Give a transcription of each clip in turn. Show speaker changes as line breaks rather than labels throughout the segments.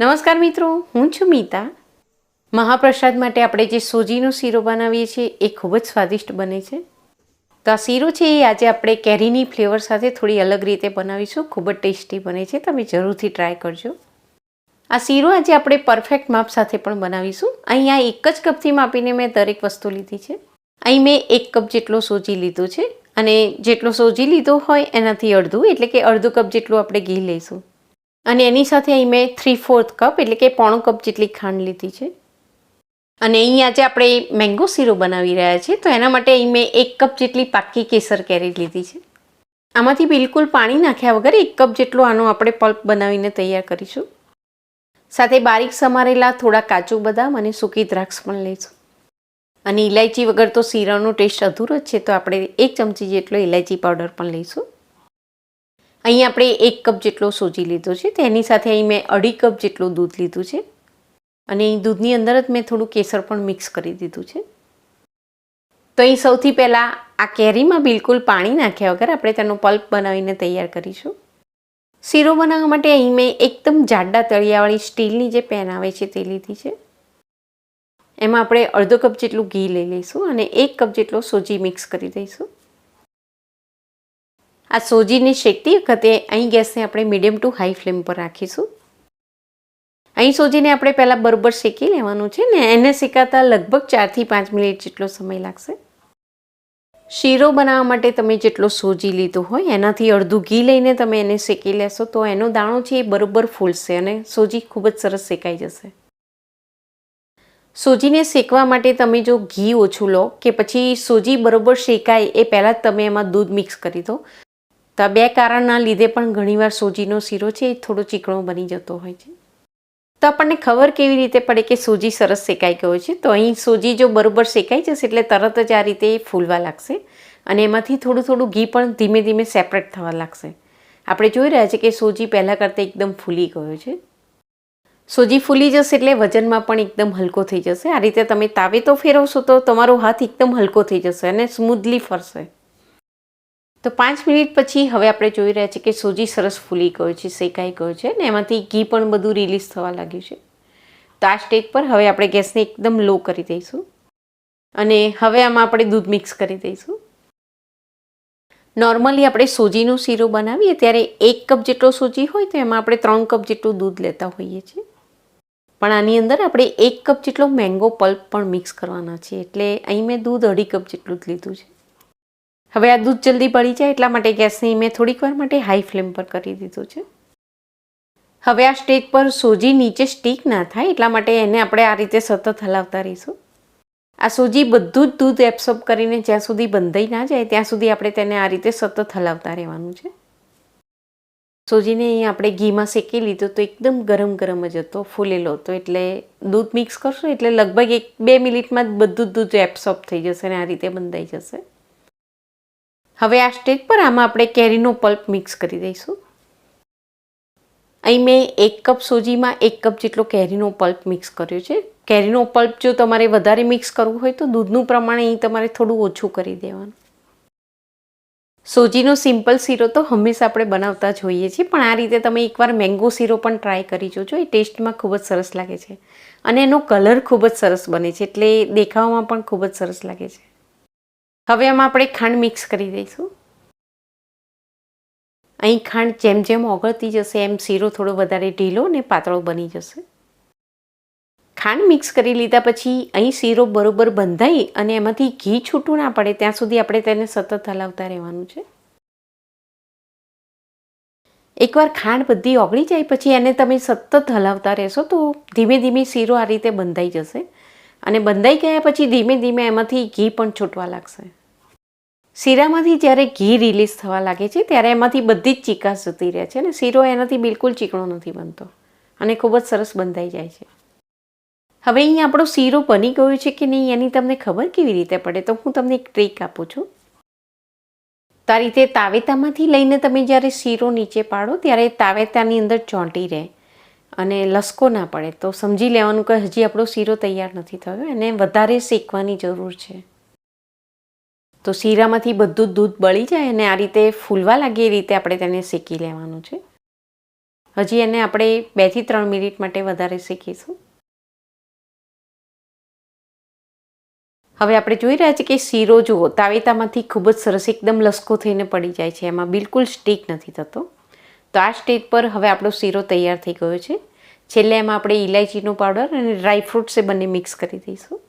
નમસ્કાર મિત્રો, હું છું મીતા. મહાપ્રસાદ માટે આપણે જે સોજીનો શીરો બનાવીએ છીએ, એ ખૂબ જ સ્વાદિષ્ટ બને છે. તો આ શીરો છે, એ આજે આપણે કેરીની ફ્લેવર સાથે થોડી અલગ રીતે બનાવીશું. ખૂબ જ ટેસ્ટી બને છે, તમે જરૂરથી ટ્રાય કરજો. આ શીરો આજે આપણે પરફેક્ટ માપ સાથે પણ બનાવીશું. અહીંયા એક જ કપથી માપીને મેં દરેક વસ્તુ લીધી છે. અહીં મેં એક કપ જેટલો સોજી લીધો છે. અને જેટલો સોજી લીધો હોય, એનાથી અડધું, એટલે કે અડધું કપ જેટલું આપણે ઘી લઈશું. અને એની સાથે અહીં મેં થ્રી ફોર્થ કપ એટલે કે પોણો કપ જેટલી ખાંડ લીધી છે. અને અહીં આજે આપણે મેંગો શીરો બનાવી રહ્યા છીએ, તો એના માટે અહીં મેં એક કપ જેટલી પાકી કેસર કેરી લીધી છે. આમાંથી બિલકુલ પાણી નાખ્યા વગર એક કપ જેટલો આનો આપણે પલ્પ બનાવીને તૈયાર કરીશું. સાથે બારીક સમારેલા થોડા કાચું બદામ અને સૂકી દ્રાક્ષ પણ લઈશું. અને ઇલાયચી વગર તો શીરાનો ટેસ્ટ અધૂરો જ છે, તો આપણે એક ચમચી જેટલો ઇલાયચી પાવડર પણ લઈશું. અહીં આપણે એક કપ જેટલો સોજી લીધો છે તેની સાથે અહીં મેં અઢી કપ જેટલું દૂધ લીધું છે. અને અહીં દૂધની અંદર જ મેં થોડું કેસર પણ મિક્સ કરી દીધું છે. તો અહીં સૌથી પહેલાં આ કેરીમાં બિલકુલ પાણી નાખ્યા વગર આપણે તેનો પલ્પ બનાવીને તૈયાર કરીશું. શીરો બનાવવા માટે અહીં મેં એકદમ જાડા તળિયાવાળી સ્ટીલની જે પેન આવે છે તે લીધી છે. એમાં આપણે અડધો કપ જેટલું ઘી લઈ લઈશું અને એક કપ જેટલો સોજી મિક્સ કરી દઈશું. આ સોજીને શેકતી વખતે અહીં ગેસને આપણે મીડિયમ ટુ હાઈ ફ્લેમ પર રાખીશું. અહીં સોજીને આપણે પહેલાં બરોબર શેકી લેવાનું છે ને એને શેકાતા લગભગ ચારથી પાંચ મિનિટ જેટલો સમય લાગશે. શીરો બનાવવા માટે તમે જેટલો સોજી લીધો હોય એનાથી અડધું ઘી લઈને તમે એને શેકી લેશો તો એનો દાણો છે એ બરોબર ફૂલશે અને સોજી ખૂબ જ સરસ શેકાઈ જશે. સોજીને શેકવા માટે તમે જો ઘી ઓછું લો કે પછી સોજી બરોબર શેકાય એ પહેલાં જ તમે એમાં દૂધ મિક્સ કરી દો. તો આ બે કારણના લીધે પણ ઘણીવાર સોજીનો શીરો છે એ થોડો ચીકણો બની જતો હોય છે. તો આપણને ખબર કેવી રીતે પડે કે સોજી સરસ શેકાઈ ગયો છે? તો અહીં સોજી જો બરોબર શેકાઈ જશે એટલે તરત જ આ રીતે ફૂલવા લાગશે અને એમાંથી થોડું થોડું ઘી પણ ધીમે ધીમે સેપરેટ થવા લાગશે. આપણે જોઈ રહ્યા છીએ કે સોજી પહેલાં કરતાં એકદમ ફૂલી ગયો છે. સોજી ફૂલી જશે એટલે વજનમાં પણ એકદમ હલકો થઈ જશે. આ રીતે તમે તાવે તો ફેરવશો તો તમારો હાથ એકદમ હલકો થઈ જશે અને સ્મૂધલી ફરશે. તો પાંચ મિનિટ પછી હવે આપણે જોઈ રહ્યા છીએ કે સોજી સરસ ફૂલી ગયો છે, શેકાઈ ગયો છે ને એમાંથી ઘી પણ બધું રિલીઝ થવા લાગ્યું છે. તો આ સ્ટેજ પર હવે આપણે ગેસને એકદમ લો કરી દઈશું. અને હવે આમાં આપણે દૂધ મિક્સ કરી દઈશું. નોર્મલી આપણે સોજીનો શીરો બનાવીએ ત્યારે એક કપ જેટલો સોજી હોય તો એમાં આપણે ત્રણ કપ જેટલું દૂધ લેતા હોઈએ છીએ. પણ આની અંદર આપણે એક કપ જેટલો મેંગો પલ્પ પણ મિક્સ કરવાના છે એટલે અહીં મેં દૂધ અઢી કપ જેટલું જ લીધું છે. હવે આ દૂધ જલ્દી બળી જાય એટલા માટે ગેસની મેં થોડીક વાર માટે હાઈ ફ્લેમ પર કરી દીધું છે. હવે આ સ્ટેક પર સોજી નીચે સ્ટીક ના થાય એટલા માટે એને આપણે આ રીતે સતત હલાવતા રહીશું. આ સોજી બધું જ દૂધ એબ્સોર્બ કરીને જ્યાં સુધી બંધાઈ ના જાય ત્યાં સુધી આપણે તેને આ રીતે સતત હલાવતા રહેવાનું છે. સોજીને અહીં આપણે ઘીમાં શેકી લીધો તો એકદમ ગરમ ગરમ જ હતો, ફૂલેલો હતો એટલે દૂધ મિક્સ કરશો એટલે લગભગ એક બે મિનિટમાં જ બધું જ દૂધ એબ્સોર્બ થઈ જશે અને આ રીતે બંધાઈ જશે. હવે આ સ્ટેજ પર આમાં આપણે કેરીનો પલ્પ મિક્સ કરી દઈશું. અહીં મેં એક કપ સોજીમાં એક કપ જેટલો કેરીનો પલ્પ મિક્સ કર્યો છે. કેરીનો પલ્પ જો તમારે વધારે મિક્સ કરવું હોય તો દૂધનું પ્રમાણ અહીં તમારે થોડું ઓછું કરી દેવાનું. સોજીનો સિમ્પલ શીરો તો હંમેશા આપણે બનાવતા જોઈએ છીએ, પણ આ રીતે તમે એકવાર મેંગો શીરો પણ ટ્રાય કરી જોજો, એ ટેસ્ટમાં ખૂબ જ સરસ લાગે છે. અને એનો કલર ખૂબ જ સરસ બને છે, એટલે દેખાવામાં પણ ખૂબ જ સરસ લાગે છે. હવે આમાં આપણે ખાંડ મિક્સ કરી દઈશું. અહીં ખાંડ જેમ જેમ ઓગળતી જશે, એમ શીરો થોડો વધારે ઢીલો અને પાતળો બની જશે. ખાંડ મિક્સ કરી લીધા પછી અહીં શીરો બરોબર બંધાઈ અને એમાંથી ઘી છૂટું ના પડે, ત્યાં સુધી આપણે તેને સતત હલાવતા રહેવાનું છે. એકવાર ખાંડ બધી ઓગળી જાય પછી એને તમે સતત હલાવતા રહેશો તો ધીમે ધીમે શીરો આ રીતે બંધાઈ જશે. અને બંધાઈ ગયા પછી ધીમે ધીમે એમાંથી ઘી પણ છૂટવા લાગશે. શીરામાંથી જ્યારે ઘી રિલીઝ થવા લાગે છે, ત્યારે એમાંથી બધી જ ચીકાશ જતી રહે છે અને શીરો એનાથી બિલકુલ ચીકણો નથી બનતો અને ખૂબ જ સરસ બંધાઈ જાય છે. હવે અહીં આપણો શીરો બની ગયો છે કે નહીં એની તમને ખબર કેવી રીતે પડે? તો હું તમને એક ટ્રીક આપું છું. તો રીતે તાવેતામાંથી લઈને તમે જ્યારે શીરો નીચે પાડો, ત્યારે તાવેતાની અંદર ચોંટી રહે. અને લસકો ના પડે. તો સમજી લેવાનું કે હજી આપણો શીરો તૈયાર નથી થયો એને વધારે શેકવાની જરૂર છે. તો શીરામાંથી બધું દૂધ બળી જાય અને આ રીતે ફૂલવા લાગે એ રીતે આપણે તેને શેકી લેવાનું છે. હજી એને આપણે બેથી ત્રણ મિનિટ માટે વધારે શેકીશું. હવે આપણે જોઈ રહ્યા છીએ કે શીરો જુઓ, તાવેતામાંથી ખૂબ જ સરસ એકદમ લસકો થઈને પડી જાય છે. એમાં બિલકુલ સ્ટીક નથી થતો. તો આ સ્ટેજ પર હવે આપણો શીરો તૈયાર થઈ ગયો છે. છેલ્લે એમાં આપણે ઇલાયચીનો પાવડર અને ડ્રાયફ્રૂટ્સ એ બંને મિક્સ કરી દઈશું.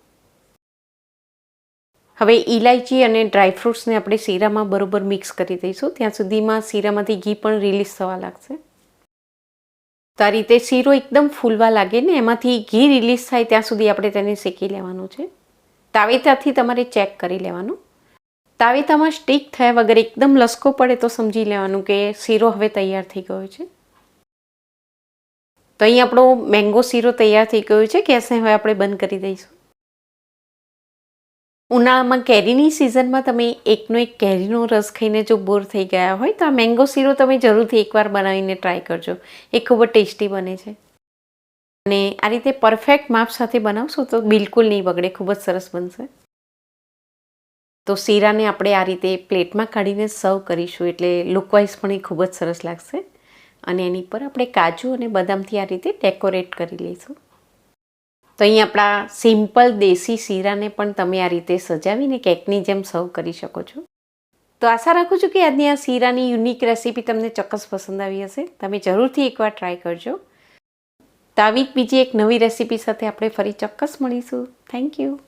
હવે ઇલાયચી અને ડ્રાયફ્રૂટ્સને આપણે શીરામાં બરોબર મિક્સ કરી દઈશું. ત્યાં સુધીમાં શીરામાંથી ઘી પણ રિલીઝ થવા લાગશે. તો આ રીતે શીરો એકદમ ફૂલવા લાગે ને એમાંથી ઘી રિલીઝ થાય ત્યાં સુધી આપણે તેને શેકી લેવાનું છે. તાવેતાથી તમારે ચેક કરી લેવાનું. તાવેતામાં સ્ટીક થયા વગર એકદમ લસકો પડે તો સમજી લેવાનું કે શીરો હવે તૈયાર થઈ ગયો છે. તો અહીં આપણો મેંગો શીરો તૈયાર થઈ ગયો છે. ગેસને હવે આપણે બંધ કરી દઈશું. ઉનાળામાં કેરીની સિઝનમાં તમે એકનો એક કેરીનો રસ ખાઈને જો બોર થઈ ગયા હોય તો આ મેંગો શીરો તમે જરૂરથી એકવાર બનાવીને ટ્રાય કરજો. એ ખૂબ જ ટેસ્ટી બને છે. અને આ રીતે પરફેક્ટ માપ સાથે બનાવશો તો બિલકુલ નહીં બગડે. ખૂબ જ સરસ બનશે. તો શીરાને આપણે આ રીતે પ્લેટમાં કાઢીને સર્વ કરીશું એટલે લુકવાઇઝ પણ એ ખૂબ જ સરસ લાગશે. અને એની પર આપણે કાજુ અને બદામથી આ રીતે ડેકોરેટ કરી લઈશું. તો અહીં આપણા સિમ્પલ દેશી શીરાને પણ તમે આ રીતે સજાવીને કેકની જેમ સર્વ કરી શકો છો. તો આશા રાખું છું કે આજની આ શીરાની યુનિક રેસીપી તમને ચોક્કસ પસંદ આવી હશે. તમે જરૂરથી એકવાર ટ્રાય કરજો. તો આવી બીજી એક નવી રેસીપી સાથે આપણે ફરી ચોક્કસ મળીશું. Thank you.